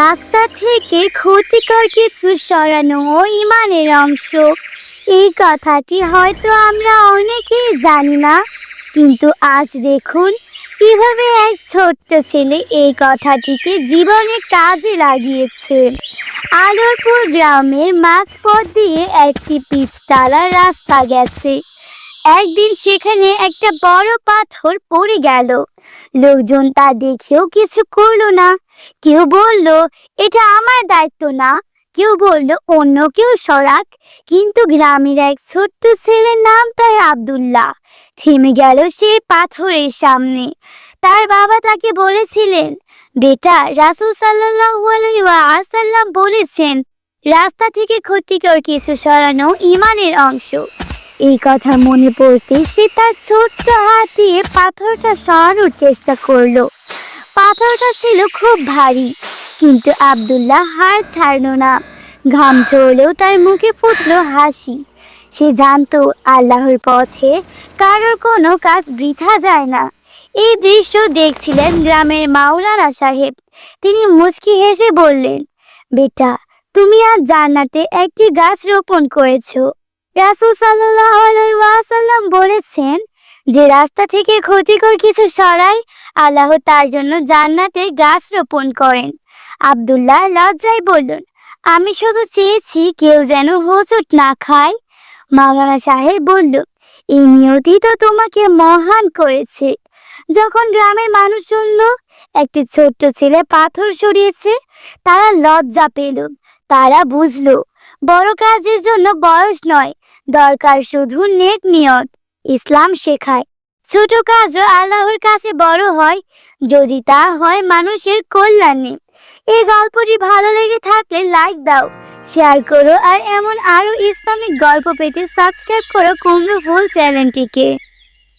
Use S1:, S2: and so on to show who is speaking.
S1: রাস্তা থেকে ক্ষতিকর কিছু সরানো ও ইমানের অংশ। এই কথাটি হয়তো আমরা অনেকেই জানি না, কিন্তু আজ দেখুন কীভাবে এক ছোট্ট ছেলে এই কথাটিকে জীবনে কাজে লাগিয়েছে। আলোরপুর গ্রামের মাঝপথ দিয়ে একটি পিচটালা রাস্তা গেছে। একদিন সেখানে একটা বড় পাথর পড়ে গেল। লোকজন তা দেখেও কিছু করল না। কেউ বলল, এটা আমার দায়িত্ব না। কেউ বলল, অন্য কেউ সরাক। কিন্তু গ্রামের এক ছোট্ট ছেলের নাম তার আব্দুল্লাহ। থেমে গেল সে পাথরের সামনে। তার বাবা তাকে বলেছিলেন, বেটা, রাসূল ওয়াসাল্লাম বলেছেন, রাস্তা থেকে ক্ষতিকর কিছু সরানো ইমানের অংশ। এই কথা মনে পড়তে সে তার ছোট্ট হাত দিয়ে পাথরটা সরানোর চেষ্টা করল। পাথরটা ছিল খুব ভারী, কিন্তু আবদুল্লাহ হার ছাড়লো না। ঘাম ঝরলেও তার মুখে ফুটলো হাসি। সে জানতো আল্লাহর পথে কারোর কোনো কাজ বৃথা যায় না। এই দৃশ্য দেখছিলেন গ্রামের মাওলানা সাহেব। তিনি মুচকি হেসে বললেন, বেটা, তুমি আজ জান্নাতে একটি গাছ রোপণ করেছ। রাসূল সাল্লাল্লাহু ওয়াসাল্লাম বলেছেন যে রাস্তা থেকে ক্ষতিকর কিছু সরায় আল্লাহ তার জন্য জান্নাতে গাছ রোপণ করেন। আব্দুল্লাহ লজ্জায় বললেন, আমি শুধু চেয়েছি কেউ যেন হোঁচট না খায়। মাওলানা সাহেব বলল, এই নিয়তি তো তোমাকে মহান করেছে। যখন গ্রামের মানুষ শুনল, একটি ছোট্ট ছেলে পাথর সরিয়েছে, তারা লজ্জা পেল। তারা বুঝলো বড় কাজের জন্য বয়স নয়, দরকার শুধু নেক নিয়ত। ইসলাম শেখায়, ছোট কাজও আল্লাহর কাছে বড় হয়। যদি তা হয় মানুষের কল্যাণে। এই গল্পটি ভালো লেগে থাকলে লাইক দাও, শেয়ার করো আর এমন আরও ইসলামিক গল্প পেতে সাবস্ক্রাইব করো কুমড়ো ফুল চ্যানেলটিকে।